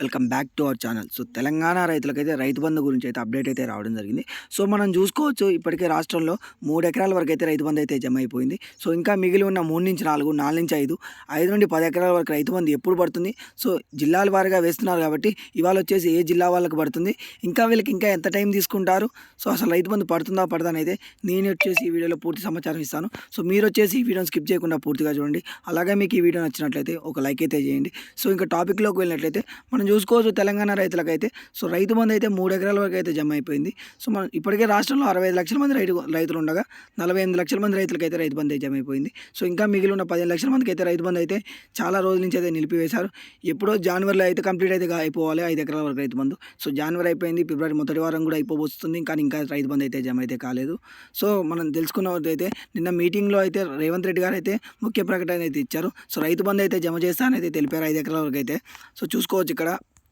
Welcome back to our channel. So Telangana రైతులకైతే రైతు బంధు గురించి అయితే అప్డేట్ అయితే రావడం జరిగింది. సో మనం చూసుకోవచ్చు ఇప్పటికే రాష్ట్రంలో మూడు ఎకరాల వరకు అయితే రైతు బంధు అయితే జమ అయిపోయింది సో ఇంకా మిగిలి ఉన్న మూడు నుంచి నాలుగు నాలుగు నుంచి ఐదు ఐదు నుండి పది ఎకరాల వరకు రైతు బంధు ఎప్పుడు పడుతుంది? సో జిల్లాల వారిగా వేస్తున్నారు కాబట్టి ఇవాళ వచ్చేసి ఏ జిల్లా వాళ్ళకి పడుతుంది? ఇంకా వీళ్ళకి ఇంకా ఎంత టైం తీసుకుంటారు? సో అసలు రైతు బంధు పడుతుందా పడతానైతే అయితే నేను వచ్చేసి ఈ వీడియోలో పూర్తి సమాచారం ఇస్తాను. సో మీరు వచ్చేసి ఈ వీడియోని స్కిప్ చేయకుండా పూర్తిగా చూడండి. అలాగే మీకు ఈ వీడియో నచ్చినట్లయితే ఒక లైక్ అయితే చేయండి. సో ఇంకా టాపిక్లోకి వెళ్ళినట్లయితే మనం చూసుకోవచ్చు తెలంగాణ రైతులకైతే. సో రైతు బంధు అయితే మూడు ఎకరాల వరకు అయితే జమ అయిపోయింది. సో మనం ఇప్పటికే రాష్ట్రంలో అరవై ఐదు లక్షల మంది రైతు రైతులు ఉండగా నలభై ఎనిమిది లక్షల మంది రైతులకైతే రైతు బంధు అయితే జమ అయిపోయింది. సో ఇంకా మిగిలి ఉన్న పదిహేను లక్షల మందికి అయితే రైతు బంధు అయితే చాలా రోజుల నుంచి అయితే నిలిపివేశారు. ఎప్పుడో జనవరిలో అయితే కంప్లీట్ అయితే అయిపోవాలి ఐదు ఎకరాల వరకు రైతు బంధు. సో జనవరి అయిపోయింది ఫిబ్రవరి మొదటి వారం కూడా అయిపోబోతుంది. కానీ ఇంకా రైతు బంధు అయితే జమ అయితే కాలేదు. సో మనం తెలుసుకున్నదైతే నిన్న మీటింగ్లో అయితే రేవంత్ రెడ్డి గారు అయితే ముఖ్య ప్రకటన అయితే ఇచ్చారు. సో రైతు బంధు అయితే జమ చేస్తానని అయితే తెలిపారు. ఐదు ఎకరాల వరకు అయితే. సో చూసుకోవచ్చు ఇక్కడ.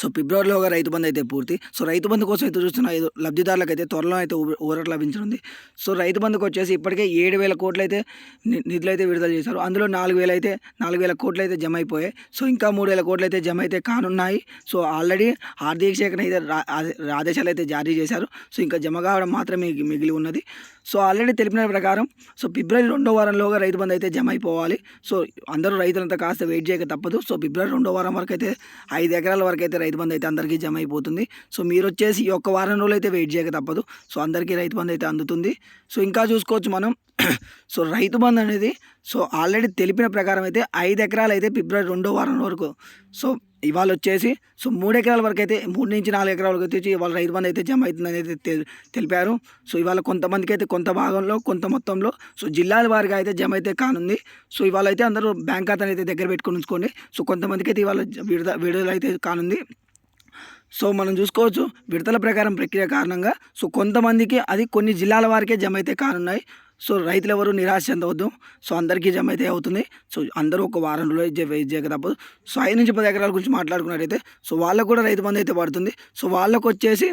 సో ఫిబ్రవరిలోగా రైతు బంధు అయితే పూర్తి. సో రైతు బంధు కోసం అయితే చూస్తున్న ఐదు లబ్ధిదారులకు అయితే త్వరలో అయితే ఊరట లభించనుంది సో రైతు బంధుకు వచ్చేసి ఇప్పటికే ఏడు వేల కోట్లు అయితే నిధులు అయితే విడుదల చేశారు. అందులో నాలుగు వేలు అయితే నాలుగు వేల కోట్లు అయితే జమ అయిపోయాయి. సో ఇంకా మూడు వేల కోట్లు అయితే జమ అయితే కానున్నాయి. సో ఆల్రెడీ ఆర్థిక శాఖ అయితే ఆదేశాలు అయితే జారీ చేశారు. సో ఇంకా జమ కావడం మాత్రమే మిగిలి ఉన్నది. సో ఆల్రెడీ తెలిపిన ప్రకారం సో ఫిబ్రవరి రెండో వారంలోగా రైతు బంధు అయితే జమ అయిపోవాలి. సో అందరూ రైతులంతా కాస్త వెయిట్ చేయక తప్పదు. సో ఫిబ్రవరి రెండో వారం వరకు అయితే ఐదు ఎకరాల వరకు అయితే రైతు బంధు అయితే అందరికీ జమ అయిపోతుంది సో మీరు వచ్చేసి ఈ ఒక్క వారం రోజులు అయితే వెయిట్ చేయక తప్పదు. సో అందరికీ రైతు బంధు అయితే అందుతుంది. సో ఇంకా చూసుకోవచ్చు మనం. సో రైతు బంధు అనేది సో ఆల్రెడీ తెలిపిన ప్రకారం అయితే ఐదు ఎకరాలు అయితే ఫిబ్రవరి రెండో వారం వరకు. సో ఇవాళ వచ్చేసి సో మూడు ఎకరాల వరకు అయితే మూడు నుంచి నాలుగు ఎకరాల వరకు వచ్చి ఇవాళ రైతు బంధు అయితే జమ అవుతుందని అయితే తెలిపారు. సో ఇవాళ కొంతమందికి అయితే కొంత భాగంలో కొంత మొత్తంలో సో జిల్లాల వారిగా అయితే జమ అయితే కానుంది. సో ఇవాళ అయితే అందరూ బ్యాంక్ ఖాతాని అయితే దగ్గర పెట్టుకుని ఉంచుకోండి. సో కొంతమందికి అయితే ఇవాళ విడుదల విడుదల అయితే కానుంది. సో మనం చూసుకోవచ్చు విడతల ప్రకారం ప్రక్రియ కారణంగా సో కొంతమందికి అది కొన్ని జిల్లాల వారికే జమ అయితే కానున్నాయి. సో రైతులు ఎవరు నిరాశ చెందవద్దు. సో అందరికీ జమ అయితే అవుతుంది. సో అందరూ ఒక వారం రోజులు అయితే వెయిట్ చేయక తప్పదు సో ఐదు నుంచి పది ఎకరాల గురించి మాట్లాడుకున్నట్టయితే సో వాళ్ళకు కూడా రైతు బంధు అయితే పడుతుంది. సో వాళ్ళకు వచ్చేసి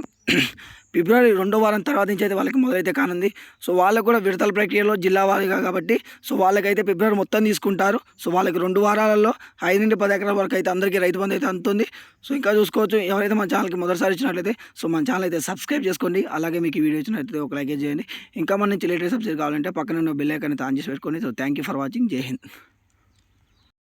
ఫిబ్రవరి రెండో వారం తర్వాత నుంచి అయితే వాళ్ళకి మొదలైతే కానుంది. సో వాళ్ళకు కూడా విడతల ప్రక్రియలో జిల్లా వారీగా కాబట్టి సో వాళ్ళకైతే ఫిబ్రవరి మొత్తం తీసుకుంటారు. సో వాళ్ళకి రెండు వారాలలో ఐదు నుండి పది ఎకరాల వరకు అయితే అందరికీ రైతు బంధు అయితే అందుతుంది. సో ఇంకా చూసుకోవచ్చు ఎవరైతే మన ఛానల్కి మొదటిసారి ఇచ్చినట్లయితే సో మన ఛానల్ అయితే సబ్స్క్రైబ్ చేసుకోండి. అలాగే మీకు ఈ వీడియో ఇచ్చినట్లయితే ఒక లైక్ చేయండి. ఇంకా మన నుంచి లేటెస్ట్ సబ్జెక్ట్ కావాలంటే పక్కన ఉన్న బెల్ ఐకాన్ అయితే ఆన్ చేసి పెట్టుకోండి. So thank you for watching. జై హింద్.